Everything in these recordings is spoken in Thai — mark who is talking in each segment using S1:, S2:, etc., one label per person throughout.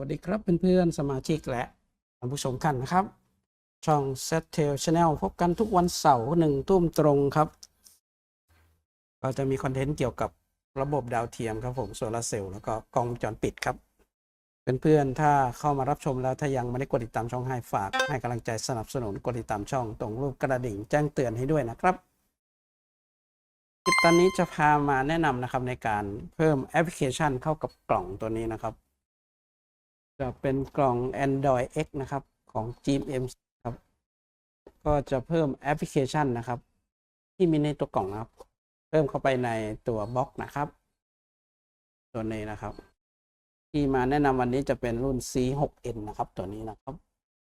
S1: วัสดีครับเพื่อนๆสมาชิกและท่านผู้ชมกันนะครับ ช่อง s e t t a i l Channel พบกันทุกวันเสาร์หนึ่งทุ่มตรงครับ ก็จะมีคอนเทนต์เกี่ยวกับระบบดาวเทียมครับผมโซลาร์เซลล์แล้วก็กล้องวงจรปิดครับ เพื่อนๆถ้าเข้ามารับชมแล้วถ้ายังไม่ได้กดติดตามช่องให้ฝากให้กำลังใจสนับสนุนกดติดตามช่องตรงรูปกระดิ่งแจ้งเตือนให้ด้วยนะครับคลิปตอนนี้จะพามาแนะนำนะครับในการเพิ่มแอปพลิเคชันเข้ากับกล่องตัวนี้นะครับ จะเป็นกล่อง Android X นะครับ ของ GMM ครับ ก็จะเพิ่มแอปพลิเคชันนะครับ ที่มีในตัวกล่องนะครับ เพิ่มเข้าไปในตัวบล็อกนะครับ ตัวนี้นะครับ ที่มาแนะนำวันนี้จะเป็นรุ่น C6N นะครับ ตัวนี้นะครับ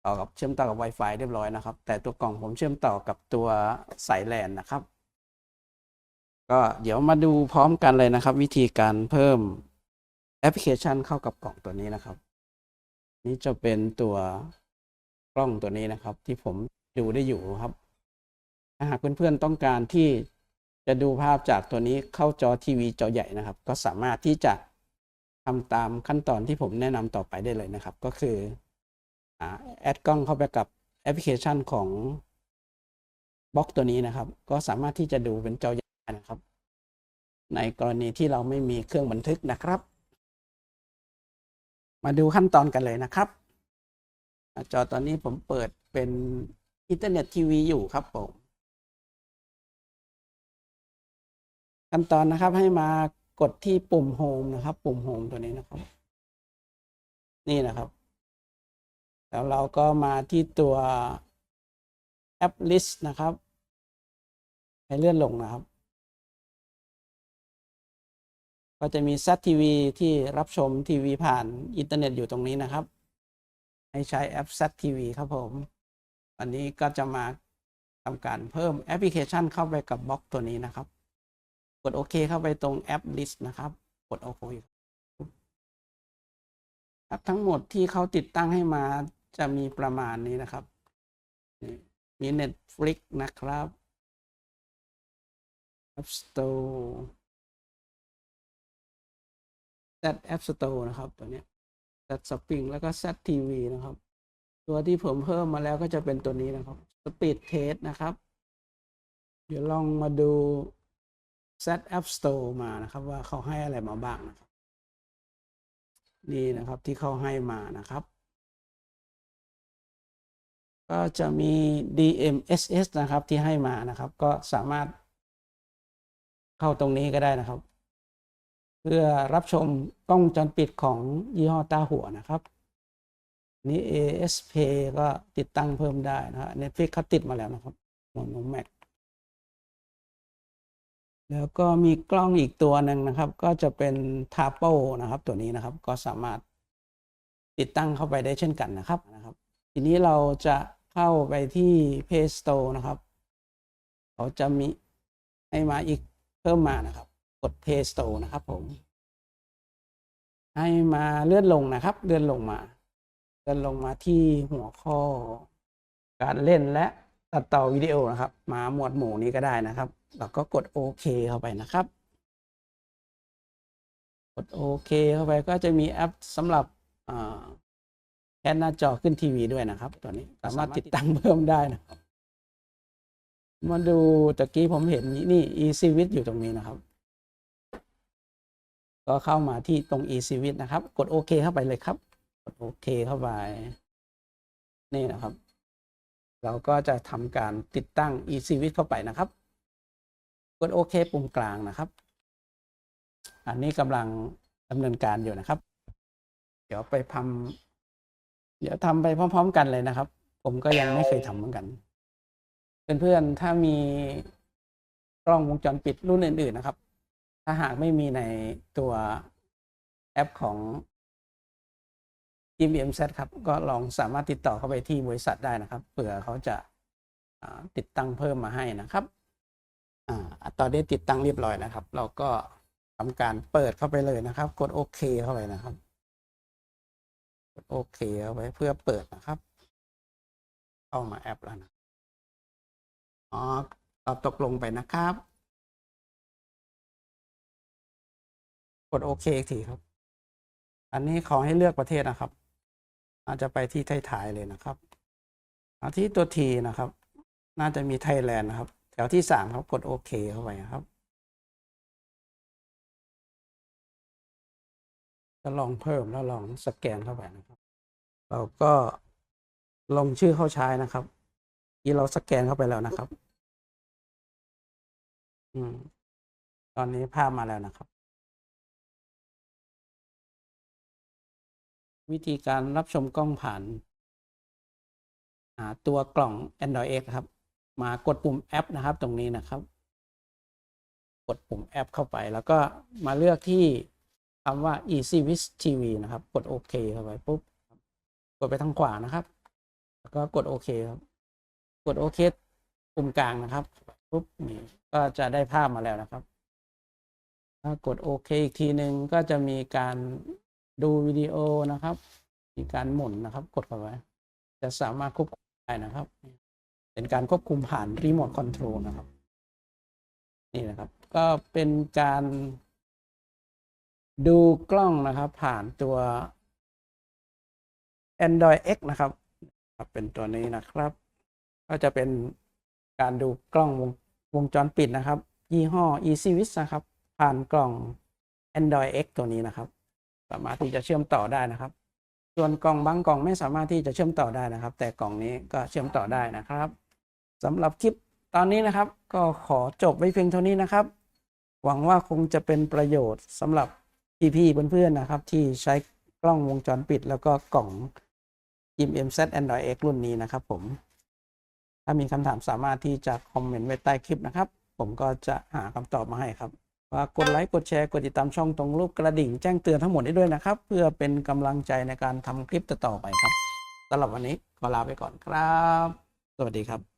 S1: ต่อกับเชื่อมต่อกับ Wi-Fi เรียบร้อยนะครับ แต่ตัวกล่องผมเชื่อมต่อกับตัวสายแลนนะครับ ก็เดี๋ยวมาดูพร้อมกันเลยนะครับ วิธีการเพิ่มแอปพลิเคชันเข้ากับกล่องตัวนี้นะครับ นี่จะเป็นตัวกล้องตัวนี้นะครับ ที่ผมดูได้อยู่ครับ ถ้าหากเพื่อนๆต้องการที่จะดูภาพจากตัวนี้เข้าจอทีวีจอใหญ่นะครับ ก็สามารถที่จะทำตามขั้นตอนที่ผมแนะนำต่อไปได้เลยนะครับ ก็คือแอดกล้องเข้าไปกับแอปพลิเคชันของบล็อกตัวนี้นะครับ ก็สามารถที่จะดูเป็นจอใหญ่นะครับ ในกรณีที่เราไม่มีเครื่องบันทึกนะครับ มาดูขั้นตอนกันเลยนะครับ จอตอนนี้ผมเปิดเป็นอินเทอร์เน็ตทีวีอยู่ครับผม ขั้นตอนนะครับให้มากดที่ปุ่มโฮมนะครับ ปุ่มโฮมตัวนี้นะครับ นี่นะครับ แล้วเราก็มาที่ตัวแอปลิสต์นะครับ ให้เลื่อนลงนะครับ ก็จะมีซัดทีวีที่รับชมทีวีผ่านอินเทอร์เน็ตอยู่ตรงนี้นะครับ ให้ใช้แอปซัดทีวีครับผมอันนี้ก็จะมาทำการเพิ่มแอปพลิเคชันเข้าไปกับบล็อกตัวนี้นะครับ กดโอเคเข้าไปตรงแอปลิสต์นะครับ กดโอเคแอปทั้งหมดที่เขาติดตั้งให้มาจะมีประมาณนี้นะครับ มี Netflix นะครับ App Store Z App Store นะครับ ตัวนี้ Z Shopping แล้วก็ Z TV นะครับ ตัวที่ผมเพิ่มมาแล้วก็จะเป็นตัวนี้นะครับ Speed Test นะครับ เดี๋ยวลองมาดู Z App Store มานะครับว่าเขาให้อะไรมาบ้างนะครับ นี่นะครับที่เขาให้มานะครับ ก็จะมี DMSS นะครับที่ให้มานะครับ ก็สามารถเข้าตรงนี้ก็ได้นะครับ เพื่อรับชมกล้องจรปิดของยี่ห้อตาหัวนะครับ นี้ ASP ก็ติดตั้งเพิ่มได้นะฮะ Netflix เขาติดมาแล้วนะครับโมโนแม็กแล้วก็มีกล้องอีกตัวหนึ่งนะครับ ก็จะเป็นทาโปนะครับ ตัวนี้นะครับก็สามารถติดตั้งเข้าไปได้เช่นกันนะครับนะครับ ทีนี้เราจะเข้าไปที่ Play Store นะครับ เขาจะมีให้มาอีกเพิ่มมานะครับ กด Play Store นะครับผม ให้มาเลื่อนลงนะครับ เลื่อนลงมา เลื่อนลงมาที่หัวข้อ การเล่นและตัดต่อวิดีโอนะครับ มาหมวดหมู่นี้ก็ได้นะครับ แล้วก็กดโอเคเข้าไปนะครับ กดโอเคเข้าไปก็จะมีแอปสำหรับแคนหน้าจอขึ้นทีวีด้วยนะครับ ตัวนี้สามารถติดตั้งเพิ่มได้นะครับมาดูตะกี้ผมเห็นนี่ Easy w i t อยู่ตรงนี้นะครับ ก็เข้ามาที่ตรง Easy w i t นะครับ กดโอเคเข้าไปเลยครับ กดโอเคเข้าไป นี่นะครับ เราก็จะทำการติดตั้ง Easy w i t เข้าไปนะครับ กดโอเคปุ่มกลางนะครับ อันนี้กำลังดำเนินการอยู่นะครับ เดี๋ยวไปทำเดี๋ยวทำไปพร้อม ๆ กันเลยนะครับ ผมก็ยังไม่เคยทำเหมือนกันเพื่อนๆถ้ามีกล้องวงจรปิดรุ่นอื่น ๆ นะครับ ถ้าหากไม่มีในตัวแอปของ GMZ ครับ ก็ลองสามารถติดต่อเข้าไปที่บริษัทได้นะครับ เผื่อเขาจะติดตั้งเพิ่มมาให้นะครับอ่าตอนนี้ติดตั้งเรียบร้อยนะครับ เราก็ทำการเปิดเข้าไปเลยนะครับ กดโอเคเข้าไปนะครับ กดโอเคเข้าไปเพื่อเปิดนะครับ เข้ามาแอปแล้วนะอ๋อตอบตกลงไปนะครับ กดโอเคอีกทีครับ อันนี้ขอให้เลือกประเทศนะครับ อาจจะไปที่ท้ายๆเลยนะครับเอาที่ตัวทีนะครับ น่าจะมีไทยแลนด์นะครับ แถวที่สามครับกดโอเคเข้าไปนะครับจะลองเพิ่มแล้วลองสแกนเข้าไปนะครับ เราก็ลงชื่อเข้าใช้นะครับที่เราสแกนเข้าไปแล้วนะครับ อืม ตอนนี้ภาพมาแล้วนะครับ วิธีการรับชมกล้องผ่านาตัวกล่อง Android X ครับ มากดปุ่มแอปนะครับตรงนี้นะครับ กดปุ่มแอปเข้าไป แล้วก็มาเลือกที่คำว่า Easy Wish TV นะครับ กดโอเคเข้าไปปุ๊บกดไปทางขวานะครับ แล้วก็กดโอเคครับ กดโอเคปุ่มกลางนะครับปุ๊บนี่ก็จะได้ภาพมาแล้วนะครับถ้ากดโอเคอีกทีหนึ่งก็จะมีการ ดูวิดีโอนะครับมีการหมุนนะครับ กดเข้าไปจะสามารถควบคุมได้นะครับ เป็นการควบคุมผ่านรีโมทคอนโทรลนะครับ นี่นะครับ ก็เป็นการดูกล้องนะครับ ผ่านตัว Android X นะครับ เป็นตัวนี้นะครับ ก็จะเป็นการดูกล้องวงวงจรปิดนะครับ ยี่ห้อ EasyWis นะครับ ผ่านกล่อง Android X ตัวนี้นะครับ สามารถที่จะเชื่อมต่อได้นะครับ ส่วนกล่องบางกล่องไม่สามารถที่จะเชื่อมต่อได้นะครับ แต่กล่องนี้ก็เชื่อมต่อได้นะครับสำหรับคลิปตอนนี้นะครับ ก็ขอจบไว้เพียงเท่านี้นะครับ หวังว่าคงจะเป็นประโยชน์สำหรับพี่ๆเพื่อนๆนะครับ ที่ใช้กล้องวงจรปิด แล้วก็กล่อง i m m z Android X รุ่นนี้นะครับ ผม ถ้ามีคำถามสามารถที่จะคอมเมนต์ไว้ใต้คลิปนะครับ ผมก็จะหาคำตอบมาให้ครับ ฝากกดไลค์กดแชร์กดติดตามช่องตรงรูปกระดิ่งแจ้งเตือนทั้งหมดได้ด้วยนะครับ เพื่อเป็นกำลังใจในการทำคลิปต่อไปครับสำหรับวันนี้ขอลาไปก่อนครับ สวัสดีครับ